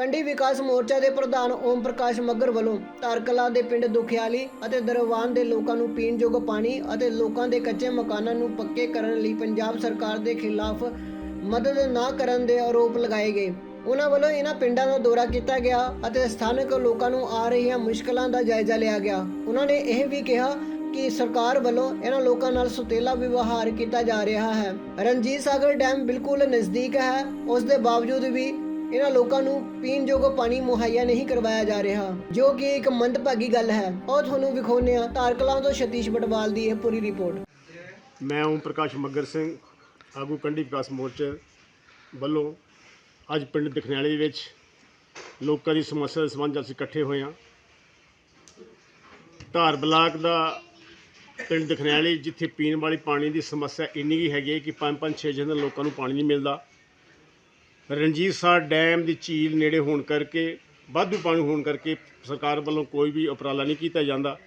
ਕੰਢੀ ਵਿਕਾਸ ਮੋਰਚਾ ਦੇ ਪ੍ਰਧਾਨ ਓਮ ਪ੍ਰਕਾਸ਼ ਮੱਗਰ ਵੱਲੋਂ ਤਾਰਕਲਾ ਦੇ ਪਿੰਡ ਦੁਖਿਆਲੀ ਅਤੇ ਦਰਵਾਨ ਦੇ ਲੋਕਾਂ ਨੂੰ ਪੀਣ ਪਾਣੀ ਅਤੇ ਲੋਕਾਂ ਦੇ ਕੱਚੇ ਮਕਾਨਾਂ ਨੂੰ ਪੱਕੇ ਕਰਨ ਲਈ ਪੰਜਾਬ ਸਰਕਾਰ ਦੇ ਖਿਲਾਫ ਮਦਦ ਨਾ ਕਰਨ ਦੇ ਆਰੋਪ ਲਗਾਏ ਗਏ। ਉਹਨਾਂ ਵੱਲੋਂ ਇਹਨਾਂ ਪਿੰਡਾਂ ਦਾ ਦੌਰਾ ਕੀਤਾ ਗਿਆ ਅਤੇ ਸਥਾਨਕ ਲੋਕਾਂ ਨੂੰ ਆ ਰਹੀਆਂ ਮੁਸ਼ਕਲਾਂ ਦਾ ਜਾਇਜ਼ਾ ਲਿਆ ਗਿਆ। ਉਹਨਾਂ ਨੇ ਇਹ ਵੀ ਕਿਹਾ ਕਿ ਸਰਕਾਰ ਵੱਲੋਂ ਇਹਨਾਂ ਲੋਕਾਂ ਨਾਲ ਸੁਤੇਲਾ ਵਿਵਹਾਰ ਕੀਤਾ ਜਾ ਰਿਹਾ ਹੈ। ਰਣਜੀਤ ਸਾਗਰ ਡੈਮ ਬਿਲਕੁਲ ਨਜ਼ਦੀਕ ਹੈ। ਉਸ ਦੇ ਬਾਵਜੂਦ ਵੀ ਇਹਨਾਂ ਲੋਕਾਂ ਨੂੰ ਪੀਣ ਯੋਗ ਪਾਣੀ ਮੁਹੱਈਆ ਨਹੀਂ ਕਰਵਾਇਆ ਜਾ ਰਿਹਾ, ਜੋ ਕਿ ਇੱਕ ਮੰਦਭਾਗੀ ਗੱਲ ਹੈ। ਉਹ ਤੁਹਾਨੂੰ ਵਿਖਾਉਂਦੇ ਹਾਂ ਤਾਰਕਲਾਂ ਤੋਂ ਸਤੀਸ਼ ਬਟਵਾਲ ਦੀ ਇਹ ਪੂਰੀ ਰਿਪੋਰਟ। ਮੈਂ ਓਮ ਪ੍ਰਕਾਸ਼ ਮੱਗਰ ਸਿੰਘ, ਆਗੂ ਕੰਢੀ ਵਿਕਾਸ ਮੋਰਚੇ ਵੱਲੋਂ ਅੱਜ ਪਿੰਡ ਦਖਨਿਆਲੀ ਵਿੱਚ ਲੋਕਾਂ ਦੀ ਸਮੱਸਿਆ ਦੇ ਸੰਬੰਧ 'ਚ ਅਸੀਂ ਇਕੱਠੇ ਹੋਏ ਹਾਂ। ਧਾਰ ਬਲਾਕ ਦਾ ਪਿੰਡ ਦਖਨਿਆਲੀ, ਜਿੱਥੇ ਪੀਣ ਵਾਲੀ ਪਾਣੀ ਦੀ ਸਮੱਸਿਆ ਇੰਨੀ ਹੀ ਹੈਗੀ ਹੈ ਕਿ 5-5 6 ਦਿਨ ਲੋਕਾਂ ਨੂੰ ਪਾਣੀ ਨਹੀਂ ਮਿਲਦਾ। ਰਣਜੀਤ ਸਾਹਿਬ ਡੈਮ ਦੀ ਝੀਲ ਨੇੜੇ ਹੋਣ ਕਰਕੇ, ਵਾਧੂ ਪਾਣੀ ਹੋਣ ਕਰਕੇ ਸਰਕਾਰ ਵੱਲੋਂ ਕੋਈ ਵੀ ਉਪਰਾਲਾ ਨਹੀਂ ਕੀਤਾ ਜਾਂਦਾ।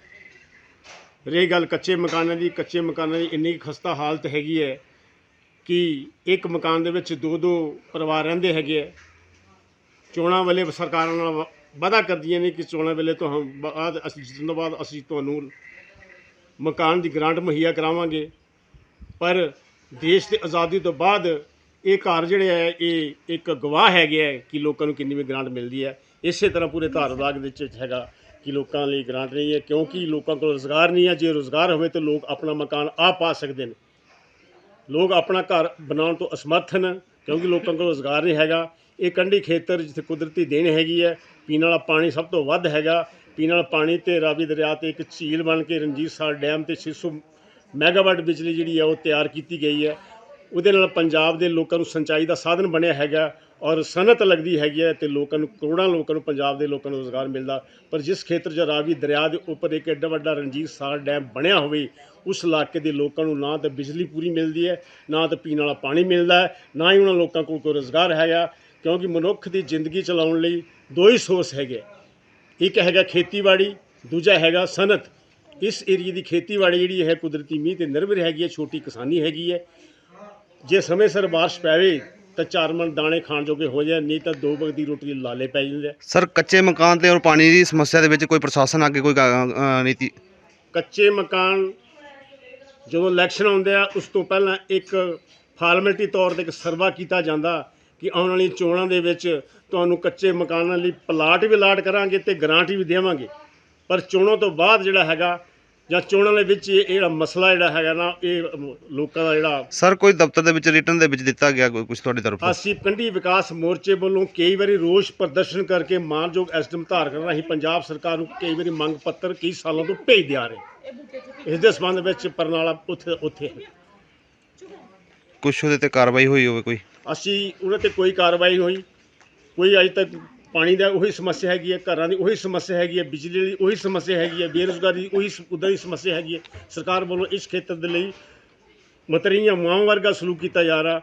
ਰਹੀ ਗੱਲ ਕੱਚੇ ਮਕਾਨਾਂ ਦੀ, ਕੱਚੇ ਮਕਾਨਾਂ ਦੀ ਇੰਨੀ ਕੁ ਖਸਤਾ ਹਾਲਤ ਹੈਗੀ ਹੈ ਕਿ ਇੱਕ ਮਕਾਨ ਦੇ ਵਿੱਚ ਦੋ ਦੋ ਪਰਿਵਾਰ ਰਹਿੰਦੇ ਹੈਗੇ ਹੈ ਚੋਣਾਂ ਵੇਲੇ ਸਰਕਾਰਾਂ ਨਾਲ ਵਾ- ਵਾਅਦਾ ਕਰਦੀਆਂ ਨੇ ਕਿ ਚੋਣਾਂ ਵੇਲੇ ਤੁਹਾਨੂੰ ਬਾਅਦ ਅਸੀਂ ਜਿੱਤਣ ਤੋਂ ਬਾਅਦ ਅਸੀਂ ਤੁਹਾਨੂੰ ਮਕਾਨ ਦੀ ਗ੍ਰਾਂਟ ਮੁਹੱਈਆ ਕਰਾਵਾਂਗੇ। ਪਰ ਦੇਸ਼ ਦੀ ਆਜ਼ਾਦੀ ਤੋਂ ਬਾਅਦ ਇਹ ਘਰ ਜਿਹੜੇ ਹੈ ਇਹ ਇੱਕ ਗਵਾਹ ਹੈਗੇ ਹੈ ਕਿ ਲੋਕਾਂ ਨੂੰ ਕਿੰਨੀ ਵੀ ਗ੍ਰਾਂਟ ਮਿਲਦੀ ਹੈ ਇਸੇ ਤਰ੍ਹਾਂ ਪੂਰੇ ਧਾਰਵਾਗ ਦੇ ਵਿੱਚ ਹੈਗਾ ਕਿ ਲੋਕਾਂ ਲਈ ਗ੍ਰਾਂਟ ਨਹੀਂ ਹੈ, ਕਿਉਂਕਿ ਲੋਕਾਂ ਕੋਲ ਰੋਜ਼ਗਾਰ ਨਹੀਂ ਹੈ। ਜੇ ਰੋਜ਼ਗਾਰ ਹੋਵੇ ਤਾਂ ਲੋਕ ਆਪਣਾ ਮਕਾਨ ਆਪ ਪਾ ਸਕਦੇ ਨੇ। ਲੋਕ ਆਪਣਾ ਘਰ ਬਣਾਉਣ ਤੋਂ ਅਸਮਰਥ ਹਨ ਕਿਉਂਕਿ ਲੋਕਾਂ ਕੋਲ ਰੋਜ਼ਗਾਰ ਨਹੀਂ ਹੈਗਾ। ਇਹ ਕੰਢੀ ਖੇਤਰ ਜਿੱਥੇ ਕੁਦਰਤੀ ਦੇਣ ਹੈਗੀ ਹੈ, ਪੀਣ ਵਾਲਾ ਪਾਣੀ ਸਭ ਤੋਂ ਵੱਧ ਹੈਗਾ। ਪੀਣ ਵਾਲਾ ਪਾਣੀ ਤੇ ਰਾਵੀ ਦਰਿਆ ਤੇ ਇੱਕ ਝੀਲ ਬਣ ਕੇ ਰਣਜੀਤ ਸਾਹਿਬ ਡੈਮ ਤੇ 600 ਮੈਗਾਵਾਟ ਬਿਜਲੀ ਜਿਹੜੀ ਹੈ ਉਹ ਤਿਆਰ ਕੀਤੀ ਗਈ ਹੈ। ਉਹਦੇ ਨਾਲ ਪੰਜਾਬ ਦੇ ਲੋਕਾਂ ਨੂੰ ਸਿੰਚਾਈ ਦਾ ਸਾਧਨ ਬਣਿਆ ਹੈਗਾ ਔਰ ਸਨਅਤ ਲੱਗਦੀ ਹੈਗੀ ਹੈ ਤੇ ਲੋਕਾਂ ਨੂੰ ਕਰੋੜਾਂ ਲੋਕਾਂ ਨੂੰ ਪੰਜਾਬ ਦੇ ਲੋਕਾਂ ਨੂੰ ਰੋਜ਼ਗਾਰ ਮਿਲਦਾ। ਪਰ ਜਿਸ ਖੇਤਰ 'ਚ ਰਾਵੀ ਦਰਿਆ ਦੇ ਉੱਪਰ ਇੱਕ ਐਡਾ ਵੱਡਾ ਰਣਜੀਤ ਸਾਹਿਬ ਡੈਮ ਬਣਿਆ ਹੋਵੇ, ਉਸ ਇਲਾਕੇ ਦੇ ਲੋਕਾਂ ਨੂੰ ਨਾ ਤਾਂ ਬਿਜਲੀ ਪੂਰੀ ਮਿਲਦੀ ਹੈ, ਨਾ ਤਾਂ ਪੀਣ ਵਾਲਾ ਪਾਣੀ ਮਿਲਦਾ ਹੈ, ਨਾ ਹੀ ਉਹਨਾਂ ਲੋਕਾਂ ਕੋਲ ਕੋਈ ਰੋਜ਼ਗਾਰ ਹੈਗਾ। ਕਿਉਂਕਿ ਮਨੁੱਖ ਦੀ ਜ਼ਿੰਦਗੀ ਚਲਾਉਣ ਲਈ ਦੋ ਹੀ ਸੋਰਸ ਹੈਗੇ। ਇੱਕ ਹੈਗਾ ਖੇਤੀਬਾੜੀ, ਦੂਜਾ ਹੈਗਾ ਸਨਅਤ। ਇਸ ਏਰੀਏ ਦੀ ਖੇਤੀਬਾੜੀ ਜਿਹੜੀ ਹੈ ਕੁਦਰਤੀ ਮੀਂਹ ਤੇ ਨਿਰਭਰ ਹੈਗੀ ਹੈ, ਛੋਟੀ ਕਿਸਾਨੀ ਹੈਗੀ ਹੈ। ਜੇ ਸਮੇਂ ਸਿਰ ਬਾਰਿਸ਼ ਪੈਵੇ ਤਾਂ ਚਾਰ ਮਣ ਦਾਣੇ ਖਾਣ ਜੋਗੇ ਹੋ ਜਾਣ ਨਹੀਂ ਤਾਂ ਦੋ ਵਕਤ ਦੀ ਰੋਟੀ ਦੇ ਲਾਲੇ ਪੈ ਜਾਂਦੇ ਆ। ਸਰ ਕੱਚੇ ਮਕਾਨ ਤੇ ਔਰ ਪਾਣੀ ਦੀ ਸਮੱਸਿਆ ਦੇ ਵਿੱਚ ਕੋਈ ਪ੍ਰਸ਼ਾਸਨ ਅੱਗੇ ਕੋਈ ਨੀਤੀ? ਕੱਚੇ ਮਕਾਨ ਜਦੋਂ ਇਲੈਕਸ਼ਨ ਆਉਂਦੇ ਆ ਉਸ ਤੋਂ ਪਹਿਲਾਂ ਇੱਕ ਫਾਰਮੈਲਿਟੀ ਤੌਰ ਤੇ ਇੱਕ ਸਰਵਾ ਕੀਤਾ ਜਾਂਦਾ ਕਿ ਆਉਣ ਵਾਲੀਆਂ ਚੋਣਾਂ ਦੇ ਵਿੱਚ ਤੁਹਾਨੂੰ ਕੱਚੇ ਮਕਾਨਾਂ ਲਈ ਪਲਾਟ ਵੀ ਅਲਾਟ ਕਰਾਂਗੇ ਤੇ ਗ੍ਰਾਂਟ ਵੀ ਦੇਵਾਂਗੇ। ਪਰ ਚੋਣਾਂ ਤੋਂ ਬਾਅਦ ਜਿਹੜਾ ਹੈਗਾ ਜਾਂ ਚੋਣਾਂ ਦੇ ਵਿੱਚ ਇਹ ਇਹ ਜਿਹੜਾ ਮਸਲਾ ਜਿਹੜਾ ਹੈਗਾ ਨਾ ਇਹ ਲੋਕਾਂ ਦਾ ਜਿਹੜਾ ਸਰ ਕੋਈ ਦਫ਼ਤਰ ਦੇ ਵਿੱਚ ਰਿਟਰਨ ਦੇ ਵਿੱਚ ਦਿੱਤਾ ਗਿਆ ਕੋਈ ਕੁਝ ਤੁਹਾਡੀ ਤਰਫੋਂ ਅਸੀਂ ਕੰਢੀ ਵਿਕਾਸ ਮੋਰਚੇ ਵੱਲੋਂ ਕਈ ਵਾਰੀ ਰੋਸ ਪ੍ਰਦਰਸ਼ਨ ਕਰਕੇ ਮਾਨਯੋਗ ਐਸਡੀਐਮ ਧਾਰ ਕਰਨਾ ਅਸੀਂ ਪੰਜਾਬ ਸਰਕਾਰ ਨੂੰ ਕਈ ਵਾਰੀ ਮੰਗ ਪੱਤਰ ਕਈ ਸਾਲਾਂ ਤੋਂ ਭੇਜਦੇ ਆ ਰਹੇ। ਇਸ ਦੇ ਸੰਬੰਧ ਵਿੱਚ ਪਰਨਾਲਾ ਉੱਥੇ ਉੱਥੇ ਹੈ। ਕੁਝ ਉਹਦੇ ਤੇ ਕਾਰਵਾਈ ਹੋਈ ਹੋਵੇ ਕੋਈ? ਅਸੀਂ ਉਹਨਾਂ ਤੇ ਕੋਈ ਕਾਰਵਾਈ ਹੋਈ। ਕੋਈ ਅਜੇ ਤੱਕ ਪਾਣੀ ਦਾ ਉਹੀ ਸਮੱਸਿਆ ਹੈਗੀ ਹੈ ਘਰਾਂ ਦੀ ਉਹੀ ਸਮੱਸਿਆ ਹੈਗੀ ਹੈ ਬਿਜਲੀ ਦੀ ਉਹੀ ਸਮੱਸਿਆ ਹੈਗੀ ਹੈ ਬੇਰੁਜ਼ਗਾਰੀ ਦੀ ਉਹੀ ਉਦਾਂ ਦੀ ਸਮੱਸਿਆ ਹੈਗੀ ਹੈ। ਸਰਕਾਰ ਵੱਲੋਂ ਇਸ ਖੇਤਰ ਦੇ ਲਈ ਮਤਰੀਆਂ ਮਾਂ ਵਰਗਾ ਸਲੂਕ ਕੀਤਾ ਜਾ ਰਿਹਾ।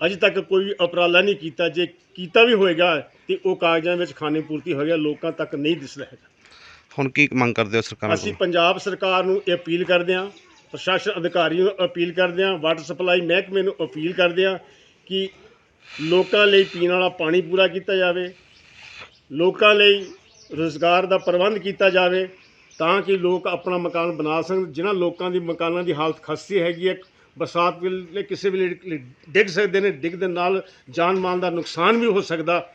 ਅਜੇ ਤੱਕ ਕੋਈ ਉਪਰਾਲਾ ਨਹੀਂ ਕੀਤਾ। ਜੇ ਕੀਤਾ ਵੀ ਹੋਏਗਾ ਤੇ ਉਹ ਕਾਗਜ਼ਾਂ ਵਿੱਚ ਖਾਨੇ ਪੂਰਤੀ ਹੋ ਗਿਆ ਲੋਕਾਂ ਤੱਕ ਨਹੀਂ ਦਿਸ ਰਿਹਾ ਹੈਗਾ। ਹੁਣ ਕੀ ਮੰਗ ਕਰਦੇ ਹੋ ਸਰਕਾਰਾਂ ਅਸੀਂ ਪੰਜਾਬ ਸਰਕਾਰ ਨੂੰ ਇਹ ਅਪੀਲ ਕਰਦੇ ਹਾਂ ਪ੍ਰਸ਼ਾਸਨ ਅਧਿਕਾਰੀਆਂ ਨੂੰ ਅਪੀਲ ਕਰਦੇ ਹਾਂ ਵਾਟਰ ਸਪਲਾਈ ਮਹਿਕਮੇ ਨੂੰ ਅਪੀਲ ਕਰਦੇ ਹਾਂ ਕਿ ਲੋਕਾਂ ਲਈ ਪੀਣ ਵਾਲਾ ਪਾਣੀ ਪੂਰਾ ਕੀਤਾ ਜਾਵੇ। ਲੋਕਾਂ ਲਈ ਰੋਜ਼ਗਾਰ ਦਾ ਪ੍ਰਬੰਧ ਕੀਤਾ ਜਾਵੇ ਤਾਂ ਕਿ ਲੋਕ ਆਪਣਾ ਮਕਾਨ ਬਣਾ ਸਕਣ ਜਿਨ੍ਹਾਂ ਲੋਕਾਂ ਦੀ ਮਕਾਨਾਂ ਦੀ ਹਾਲਤ ਖਸਤੀ ਹੈਗੀ ਹੈ ਬਰਸਾਤ ਵੇਲੇ ਕਿਸੇ ਵੇਲੇ ਡਿੱਗ ਸਕਦੇ ਨੇ ਡਿੱਗ ਦੇ ਨਾਲ ਜਾਨ ਮਾਲ ਦਾ ਨੁਕਸਾਨ ਵੀ ਹੋ ਸਕਦਾ।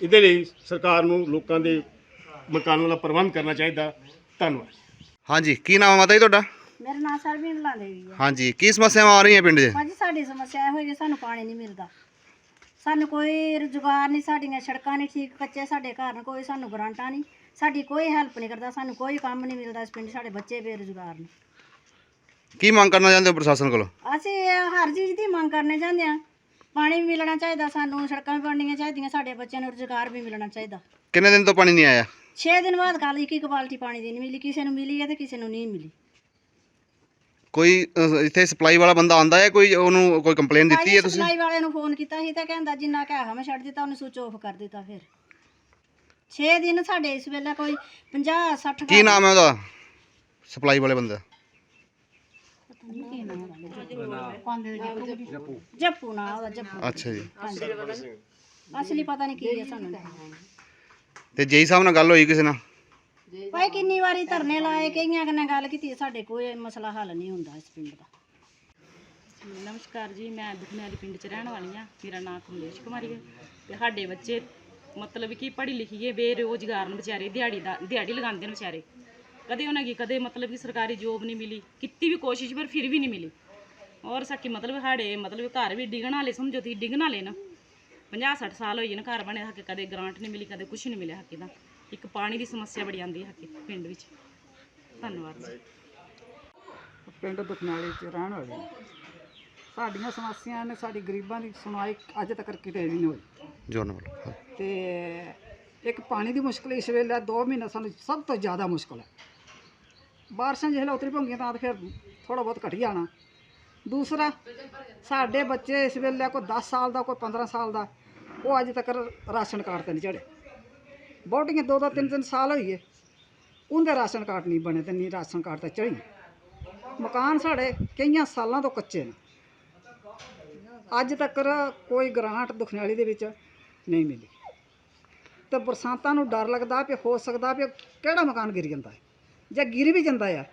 ਇਹਦੇ ਲਈ ਸਰਕਾਰ ਨੂੰ ਲੋਕਾਂ ਦੇ ਮਕਾਨਾਂ ਦਾ ਪ੍ਰਬੰਧ ਕਰਨਾ ਚਾਹੀਦਾ। ਧੰਨਵਾਦ। ਹਾਂਜੀ ਕੀ ਨਾਮ ਆ ਮਾਤਾ ਜੀ ਤੁਹਾਡਾ? ਮੇਰਾ ਨਾਮ ਸਰਬੀਨ ਲਾ ਦੇਵੀ ਹੈ। ਹਾਂਜੀ ਕੀ ਸਮੱਸਿਆਵਾਂ ਆ ਰਹੀਆਂ ਪਿੰਡ 'ਚ? ਭਾਜੀ ਸਾਡੀ ਸਮੱਸਿਆ ਇਹ ਹੋਈ ਕਿ ਸਾਨੂੰ ਪਾਣੀ ਨਹੀਂ ਮਿਲਦਾ। ਸਾਨੂੰ ਕੋਈ ਰੁਜ਼ਗਾਰ ਨਹੀਂ ਸਾਡੀਆਂ ਸੜਕਾਂ ਨਹੀਂ ਠੀਕ ਕੱਚੇ ਸਾਡੇ ਘਰ ਨੇ ਕੋਈ ਸਾਨੂੰ ਗਰਾਂਟਾਂ ਨਹੀਂ। ਸਾਡੀ ਕੋਈ ਹੈਲਪ ਨਹੀਂ ਕਰਦਾ ਸਾਨੂੰ ਕੋਈ ਕੰਮ ਨਹੀਂ ਮਿਲਦਾ ਇਸ ਪਿੰਡ ਸਾਡੇ ਬੱਚੇ ਬੇਰੁਜ਼ਗਾਰ ਨੇ। ਕੀ ਮੰਗ ਕਰਨਾ ਚਾਹੁੰਦੇ ਹੋ ਪ੍ਰਸ਼ਾਸਨ ਕੋਲੋਂ? ਅਸੀਂ ਹਰ ਚੀਜ਼ ਦੀ ਮੰਗ ਕਰਨੇ ਚਾਹੁੰਦੇ ਹਾਂ। ਪਾਣੀ ਵੀ ਮਿਲਣਾ ਚਾਹੀਦਾ ਸਾਨੂੰ ਸੜਕਾਂ ਵੀ ਬਣਨੀਆਂ ਚਾਹੀਦੀਆਂ ਸਾਡੇ ਬੱਚਿਆਂ ਨੂੰ ਰੁਜ਼ਗਾਰ ਵੀ ਮਿਲਣਾ ਚਾਹੀਦਾ। ਕਿੰਨੇ ਦਿਨ ਤੋਂ ਪਾਣੀ ਨਹੀਂ ਆਇਆ? 6 ਦਿਨ ਬਾਅਦ ਕੱਲ ਇੱਕ ਇੱਕ ਬਾਲਟੀ ਪਾਣੀ ਦੀ ਨਹੀਂ ਮਿਲੀ ਕਿਸੇ ਨੂੰ ਮਿਲੀ ਹੈ ਤੇ ਕਿਸੇ ਨੂੰ ਨਹੀਂ ਮਿਲੀ। ਕੋਈ ਇੱਥੇ ਸਪਲਾਈ ਵਾਲਾ ਬੰਦਾ ਆਂਦਾ ਹੈ ਕੋਈ ਉਹਨੂੰ ਕੋਈ ਕੰਪਲੇਨ ਦਿੱਤੀ ਹੈ ਤੁਸੀਂ? ਸਪਲਾਈ ਵਾਲੇ ਨੂੰ ਫੋਨ ਕੀਤਾ ਸੀ ਤਾਂ ਕਹਿੰਦਾ ਜਿੰਨਾ ਕਿ ਹੈਗਾ ਮੈਂ ਛੱਡ ਦਿੱਤਾ ਉਹਨੇ ਸੁਚ ਆਫ ਕਰ ਦਿੱਤਾ ਫਿਰ। 6 ਦਿਨ ਸਾਡੇ ਇਸ ਵੇਲੇ ਕੋਈ 50 60 ਕੀ ਨਾਮ ਹੈ ਉਹਦਾ? ਸਪਲਾਈ ਵਾਲੇ ਬੰਦੇ ਜੱਪੂ ਨਾ ਉਹਦਾ ਜੱਪੂ। ਅੱਛਾ ਜੀ। ਹਾਂਜੀ। ਅਸਲੀ ਪਤਾ ਨਹੀਂ ਕੀ ਹੈ ਸਾਨੂੰ। ਤੇ ਜੇਈ ਸਾਹਿਬ ਨਾਲ ਗੱਲ ਹੋਈ ਕਿਸੇ ਨਾਲ? ਭਾਈ ਕਿੰਨੀ ਵਾਰੀ ਧਰਨੇ ਲਾਏ, ਕਈਆਂ ਕਨੇ ਗੱਲ ਕੀਤੀ, ਸਾਡੇ ਕੋਈ ਮਸਲਾ ਹੱਲ ਨਹੀਂ ਹੁੰਦਾ ਇਸ ਪਿੰਡ ਦਾ। ਨਮਸਕਾਰ ਜੀ, ਮੈਂ ਦੁਖਨਿਆਰੀ ਪਿੰਡ ਚ ਰਹਿਣ ਵਾਲੀ ਆ ਮੇਰਾ ਨਾਮ ਕਮਲੇਸ਼ ਕੁਮਾਰੀ ਹੈ ਤੇ ਸਾਡੇ ਬੱਚੇ ਮਤਲਬ ਕਿ ਪੜ੍ਹੀ ਲਿਖੀਏ ਬੇਰੁਜ਼ਗਾਰ ਨੇ ਵਿਚਾਰੇ, ਦਿਹਾੜੀ ਦਾ, ਦਿਹਾੜੀ ਲਗਾਉਂਦੇ ਨੇ ਵਿਚਾਰੇ। ਕਦੇ ਉਹਨਾਂ ਕੀ ਕਦੇ ਮਤਲਬ ਕਿ ਸਰਕਾਰੀ ਜੋਬ ਨਹੀਂ ਮਿਲੀ, ਕੀਤੀ ਵੀ ਕੋਸ਼ਿਸ਼ ਪਰ ਫਿਰ ਵੀ ਨਹੀਂ ਮਿਲੀ। ਔਰ ਸਾਕੀ ਮਤਲਬ ਸਾਡੇ, ਮਤਲਬ ਘਰ ਵੀ ਡਿਗਣ ਵਾਲੇ ਸਮਝੋ ਤੁਸੀਂ, ਡਿਗਣ ਵਾਲੇ ਨਾ। 50 60 ਸਾਲ ਹੋਈ ਨੇ ਘਰ ਬਣੇ, ਹੱਕ ਕਦੇ ਗ੍ਰਾਂਟ ਨਹੀਂ ਮਿਲੀ, ਕਦੇ ਕੁਝ ਨਹੀਂ ਮਿਲਿਆ ਹੱਕੇ ਦਾ ਇੱਕ ਪਾਣੀ ਦੀ ਸਮੱਸਿਆ ਬੜੀ ਆਉਂਦੀ ਹੈ ਹੱਕੇ ਪਿੰਡ ਵਿੱਚ। ਧੰਨਵਾਦ ਜੀ। ਪਿੰਡ ਦੁਖਨਾਲੇ ਚ ਰਹਿਣ ਵਾਲੇ ਹਾਂ। ਸਾਡੀਆਂ ਸਮੱਸਿਆਵਾਂ ਨੇ ਸਾਡੀ ਗਰੀਬਾਂ ਦੀ ਸੁਣਵਾਈ ਅੱਜ ਤੱਕ ਕਿਤੇ ਵੀ ਨਹੀਂ ਹੋਈ। ਬੋਲੋ। ਤੇ ਇੱਕ ਪਾਣੀ ਦੀ ਮੁਸ਼ਕਲ ਇਸ ਵੇਲੇ 2 ਮਹੀਨੇ ਸਾਨੂੰ ਸਭ ਤੋਂ ਜ਼ਿਆਦਾ ਮੁਸ਼ਕਲ ਹੈ। ਬਾਰਿਸ਼ਾਂ ਜਿਹੇ ਉਤਰੀ ਪਉਂਗੀਆਂ ਤਾਂ ਫਿਰ ਥੋੜਾ ਬਹੁਤ ਘਟ ਜਾਣਾ। ਦੂਸਰਾ ਸਾਡੇ ਬੱਚੇ ਇਸ ਵੇਲੇ ਕੋਈ 10 ਸਾਲ ਦਾ ਕੋਈ 15 ਸਾਲ ਦਾ ਉਹ ਅੱਜ ਤੱਕ ਰਾਸ਼ਨ ਕਾਰਡ ਤੇ ਨਹੀਂ ਚੜੇ ਬਹੁਤੀਆਂ ਦੋ ਦੋ ਤਿੰਨ ਤਿੰਨ ਸਾਲ ਹੋਈਏ ਉਹਦੇ ਰਾਸ਼ਨ ਕਾਰਡ ਨਹੀਂ ਬਣੇ ਤੇ ਨਹੀਂ ਰਾਸ਼ਨ ਕਾਰਡ ਤੇ ਚੜੀ ਮਕਾਨ ਸਾਡੇ ਕਈਆਂ ਸਾਲਾਂ ਤੋਂ ਕੱਚੇ ਨੇ। ਅੱਜ ਤੱਕ ਕੋਈ ਗ੍ਰਾਂਟ ਦੁਖਨਿਆਲੀ ਦੇ ਵਿੱਚ ਨਹੀਂ ਮਿਲੀ। ਤੇ ਬਰਸਾਤਾਂ ਨੂੰ ਡਰ ਲੱਗਦਾ ਕਿ ਹੋ ਸਕਦਾ ਵੀ ਕਿਹੜਾ ਮਕਾਨ ਗਿਰ ਜਾਂਦਾ ਹੈ? ਜੇ ਗਿਰ ਵੀ ਜਾਂਦਾ ਆ।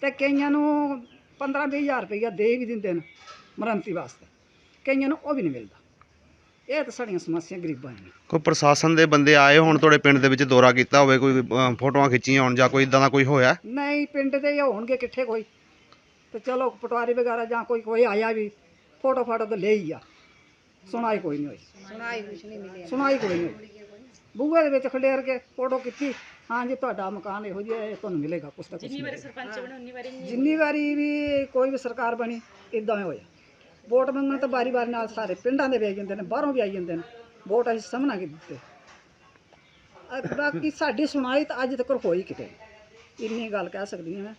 ਤੇ ਕਈਆਂ ਨੂੰ 15 ਹਜ਼ਾਰ ਰੁਪਈਆ ਦੇ ਵੀ ਦਿੰਦੇ ਨੇ ਮਰੰਤੀ ਵਾਸਤੇ। ਕਈਆਂ ਨੂੰ ਉਹ ਵੀ ਨਹੀਂ ਮਿਲਦਾ। ਇਹ ਤਾਂ ਸਾਡੀਆਂ ਸਮੱਸਿਆ ਗਰੀਬਾਂ ਦੀਆਂ। ਕੋਈ ਪ੍ਰਸ਼ਾਸਨ ਦੇ ਬੰਦੇ ਆਏ ਹੋਣ ਤੁਹਾਡੇ ਪਿੰਡ ਦੇ ਵਿੱਚ ਦੌਰਾ ਕੀਤਾ ਹੋਵੇ ਕੋਈ ਅ, ਫੋਟੋਆਂ ਖਿੱਚੀਆਂ ਹੋਣ ਜਾਂ ਕੋਈ ਇਦਾਂ ਦਾ ਕੋਈ ਹੋਇਆ? ਨਹੀਂ ਪਿੰਡ ਦੇ ਹੀ ਹੋਣਗੇ ਕਿੱਥੇ ਕੋਈ। ਤੇ ਚਲੋ ਪਟਵਾਰੀ ਵਗੈਰਾ ਜਾਂ ਕੋਈ ਕੋਈ ਆਇਆ ਵੀ ਫੋਟੋ ਫਾਟੋ ਤਾਂ ਲੈ ਹੀ ਆ। ਸੁਣਾਈ ਕੋਈ ਨਹੀਂ ਹੋਈ। ਸੁਣਾਈ ਕੁਛ ਨਹੀਂ ਮਿਲੀ ਸੁਣਾਈ ਕੋਈ ਨਹੀਂ ਹੋਈ। ਬੂਹੇ ਦੇ ਵਿੱਚ ਖਲੇਰ ਕੇ ਫੋਟੋ ਕੀਤੀ ਹਾਂ ਜੀ ਤੁਹਾਡਾ ਮਕਾਨ ਇਹੋ ਜਿਹਾ ਹੈ ਤੁਹਾਨੂੰ ਮਿਲੇਗਾ ਕੁਛ ਤਾਂ ਕੁਛ ਜਿੰਨੀ ਵਾਰੀ। ਸਰਪੰਚ ਬਣੇ ਉਨੀ ਵਾਰੀ ਨਹੀਂ ਜਿੰਨੀ ਵਾਰੀ ਵੀ ਕੋਈ ਵੀ ਸਰਕਾਰ ਬਣੀ ਇਦਾਂ ਹੀ ਹੋਇਆ। ਵੋਟ ਮੰਗਣ ਤਾਂ ਬਾਰੀ ਬਾਰੀ ਨਾਲ ਸਾਰੇ ਪਿੰਡਾਂ ਦੇ ਵੀ ਆਈ ਜਾਂਦੇ ਨੇ, ਬਾਹਰੋਂ ਵੀ ਆਈ ਜਾਂਦੇ ਨੇ। ਵੋਟ ਅਸੀਂ ਸਮਝਣਾ ਕਿ ਦਿੱਤੇ। ਅਹ ਬਾਕੀ ਸਾਡੀ ਸੁਣਾਈ ਤਾਂ ਅੱਜ ਤੱਕ ਹੋਈ ਕਿਤੇ ਇੰਨੀ ਗੱਲ ਕਹਿ ਸਕਦੀ ਹਾਂ ਮੈਂ।